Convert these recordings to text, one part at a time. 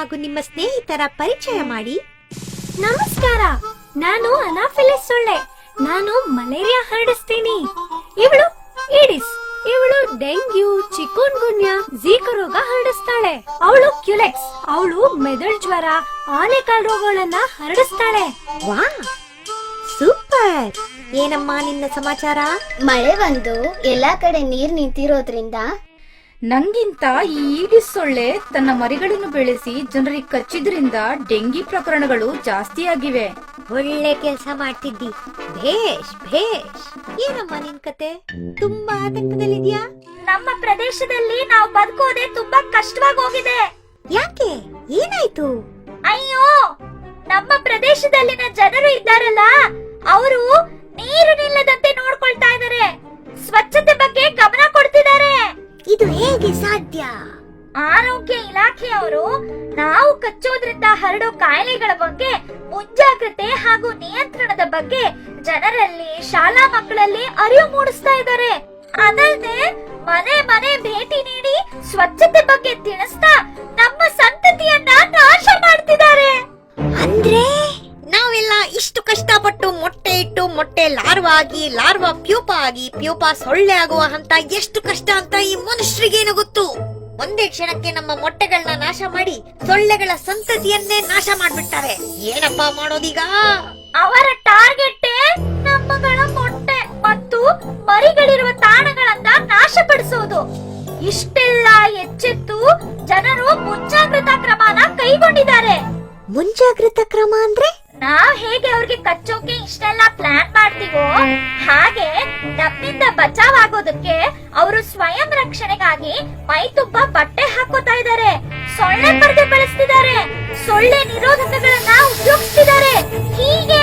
ಹಾಗೂ ನಿಮ್ಮ ಸ್ನೇಹಿತರ ಪರಿಚಯ ಮಾಡಿ. ನಮಸ್ಕಾರ, ನಾನು ಅನಾಫಿಲಿಸ್ ಸೊಳ್ಳೆ. ನಾನು ಮಲೇರಿಯಾ ಹರಡಿಸ್ತೀನಿ. ಇವಳು ಈಡಿಸ್ ಇವಳು ಡೆಂಗ್ಯೂ ಚಿಕೋನ್ ಗುನ್ಯಾ ಜೀಕ ರೋಗ ಹರಡಿಸ್ತಾಳೆ. ಅವಳು ಕ್ಯುಲೆಕ್ಸ್. ಅವಳು ಮೆದುಳು ಜ್ವರ ಆನೆಕಾಲ್ ರೋಗಗಳನ್ನ ಹರಡಿಸ್ತಾಳೆ. ವಾ ಸೂಪರ್! ಏನಮ್ಮ ನಿನ್ನ ಸಮಾಚಾರ? ಮಳೆ ಬಂದು ಎಲ್ಲಾ ಕಡೆ ನೀರ್ ನಿಂತಿರೋದ್ರಿಂದ ನಂಗಿಂತ ಈ ಈಡಿಸ್ ಸೊಳ್ಳೆ ತನ್ನ ಮರಿಗಳನ್ನು ಬೆಳೆಸಿ ಜನರಿಗೆ ಕಚ್ಚಿದ್ರಿಂದ ಡೆಂಗಿ ಪ್ರಕರಣಗಳು ಜಾಸ್ತಿ ಆಗಿವೆ. ಒಳ್ಳೆ ಕೆಲಸ ಮಾಡ್ತಿದ್ದಿ. ಭೇಷ್ ಭೇಷ್. ಏನಮ್ಮ ನಿನ್ ಕತೆ? ತುಂಬಾ ಆತಂಕದಲ್ಲಿದ್ಯಾ? ನಮ್ಮ ಪ್ರದೇಶದಲ್ಲಿ ನಾವು ಬದುಕೋದೆ ತುಂಬಾ ಕಷ್ಟವಾಗಿ ಹೋಗಿದೆ. ಯಾಕೆ? ಏನಾಯ್ತು? ಅಯ್ಯೋ ನಮ್ಮ ಪ್ರದೇಶದಲ್ಲಿನ ಜನರು ಇದ್ದಾರಲ್ಲ ಅವರು ನೀರು ನಿಲ್ಲದಂತೆ ನೋಡ್ಕೊಳ್ತಾ ಇದ್ದಾರೆ. ಸ್ವಚ್ಛತೆ ಬಗ್ಗೆ ಗಮನ ಆರೋಗ್ಯ ಇಲಾಖೆಯವರು ನಾವು ಕಚ್ಚೋದ್ರಿಂದ ಹರಡೋ ಕಾಯಿಲೆಗಳ ಬಗ್ಗೆ ಮುಂಜಾಗ್ರತೆ ಹಾಗೂ ನಿಯಂತ್ರಣದ ಬಗ್ಗೆ ಜನರಲ್ಲಿ, ಶಾಲಾ ಮಕ್ಕಳಲ್ಲಿ ಅರಿವು ಮೂಡಿಸ್ತಾ ಇದ್ದಾರೆ. ಅದಲ್ಲದೆ ಮನೆ ಮನೆ ಭೇಟಿ ನೀಡಿ ಸ್ವಚ್ಛತೆ ಬಗ್ಗೆ ತಿಳಿಸ್ತಾ ನಮ್ಮ ಸಂತತಿಯನ್ನ ನಾಶ ಮಾಡ್ತಿದ್ದಾರೆ. ಅಂದ್ರೆ ನಾವೆಲ್ಲ ಇಷ್ಟು ಕಷ್ಟಪಟ್ಟು ಮೊಟ್ಟೆ ಇಟ್ಟು ಮೊಟ್ಟೆ ಲಾರ್ವಾ ಆಗಿ ಲಾರ್ವಾ ಪ್ಯೂಪ ಆಗಿ, ಪ್ಯೂಪ ಸೊಳ್ಳೆ ಆಗುವ ಹಂತ ಎಷ್ಟು ಕಷ್ಟ ಅಂತ ಈ ಮನುಷ್ಯರಿಗೇನು ಗೊತ್ತು? ಒಂದೇ ಕ್ಷಣಕ್ಕೆ ನಮ್ಮ ಮೊಟ್ಟೆಗಳನ್ನ ನಾಶ ಮಾಡಿ ಸೊಳ್ಳೆಗಳ ಸಂತತಿಯನ್ನೇ ನಾಶ ಮಾಡ್ಬಿಡ್ತಾರೆ. ಏನಪ್ಪಾ ಮಾಡೋದೀಗ? ಅವರ ಟಾರ್ಗೆಟ್ ನಮ್ಮಗಳ ಮೊಟ್ಟೆ ಮತ್ತು ಮರಿಗಳಿರುವ ತಾಣಗಳನ್ನ ನಾಶಪಡಿಸೋದು. ಇಷ್ಟೆಲ್ಲ ಎಚ್ಚೆತ್ತು ಜನರು ಮುಂಜಾಗ್ರತಾ ಕ್ರಮನ ಕೈಗೊಂಡಿದ್ದಾರೆ. ಮುಂಜಾಗ್ರತಾ ಕ್ರಮ ಅಂದ್ರೆ? ನಾವ್ ಹೇಗೆ ಅವ್ರಿಗೆ ಕಚ್ಚೋಕೆ ಇಷ್ಟೆಲ್ಲ ಪ್ಲಾನ್ ಮಾಡ್ತೀವೋ ಹಾಗೆ ನಮ್ಮಿಂದ ಬಚಾವ್ ಆಗೋದಕ್ಕೆ ಅವರು ಸ್ವಯಂ ರಕ್ಷಣೆಗಾಗಿ ಮೈ ತುಪ್ಪ ಬಟ್ಟೆ ಹಾಕೋತಾ ಇದ್ದಾರೆ. ಸೊಳ್ಳೆ ಪರದೆ ಬಳಸ್ತಿದ್ದಾರೆ. ಸೊಳ್ಳೆ ನಿರೋಧಕಗಳನ್ನ ಉಪಯೋಗಿಸ್ತಿದ್ದಾರೆ. ಹೀಗೆ.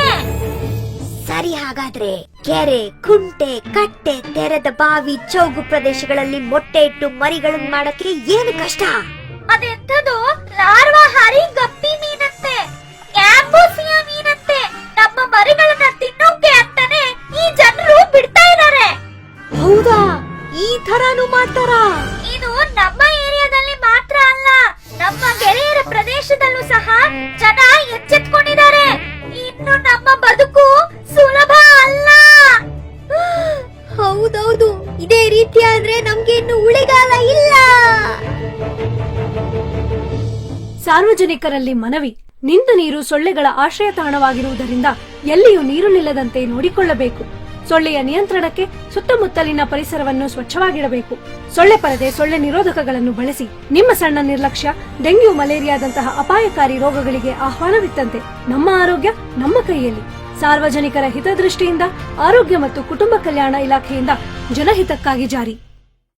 ಸರಿ ಹಾಗಾದ್ರೆ ಕೆರೆ, ಕುಂಟೆ, ಕಟ್ಟೆ, ತೆರೆದ ಬಾವಿ, ಚೌಗು ಪ್ರದೇಶಗಳಲ್ಲಿ ಮೊಟ್ಟೆ ಇಟ್ಟು ಮರಿಗಳನ್ನ ಮಾಡಕ್ಕೆ ಏನು ಕಷ್ಟ? ಅದೆಂಥದ್ದು? ಲಾರ್ವಾ ಹಾರಿ ಗಪ್ಪಿ ಮಾಡ್ತಾರಾ ಇದು ನಮ್ಮ ಏರಿಯಾದಲ್ಲಿ ಮಾತ್ರ ಅಲ್ಲ ನಮ್ಮ ಗೆಳೆಯರ ಪ್ರದೇಶದಲ್ಲೂ ಸಹ ಜನ ಎಚ್ಚೆತ್ಕೊಂಡಿದ್ದಾರೆ. ಇನ್ನು ನಮ್ಮ ಬದುಕು ಸುಲಭ ಅಲ್ಲ. ಹೌದೌದು ಇದೇ ರೀತಿ ಆದ್ರೆ ನಮ್ಗೆ ಇನ್ನು ಉಳಿಗಾಲ ಇಲ್ಲ. ಸಾರ್ವಜನಿಕರಲ್ಲಿ ಮನವಿ ನಿಂತ ನೀರು ಸೊಳ್ಳೆಗಳ ಆಶ್ರಯ ತಾಣವಾಗಿರುವುದರಿಂದ ಎಲ್ಲಿಯೂ ನೀರು ನಿಲ್ಲದಂತೆ ನೋಡಿಕೊಳ್ಳಬೇಕು. ಸೊಳ್ಳೆಯ ನಿಯಂತ್ರಣಕ್ಕೆ ಸುತ್ತಮುತ್ತಲಿನ ಪರಿಸರವನ್ನು ಸ್ವಚ್ಛವಾಗಿಡಬೇಕು. ಸೊಳ್ಳೆ ಪರದೆ ಸೊಳ್ಳೆ ನಿರೋಧಕಗಳನ್ನು ಬಳಸಿ ನಿಮ್ಮ ಸಣ್ಣ ನಿರ್ಲಕ್ಷ್ಯ, ಡೆಂಗ್ಯೂ ಮಲೇರಿಯಾದಂತಹ ಅಪಾಯಕಾರಿ ರೋಗಗಳಿಗೆ ಆಹ್ವಾನವಿತ್ತಂತೆ. ನಮ್ಮ ಆರೋಗ್ಯ ನಮ್ಮ ಕೈಯಲ್ಲಿ. ಸಾರ್ವಜನಿಕರ ಹಿತದೃಷ್ಟಿಯಿಂದ ಆರೋಗ್ಯ ಮತ್ತು ಕುಟುಂಬ ಕಲ್ಯಾಣ ಇಲಾಖೆಯಿಂದ ಜನಹಿತಕ್ಕಾಗಿ ಜಾರಿ.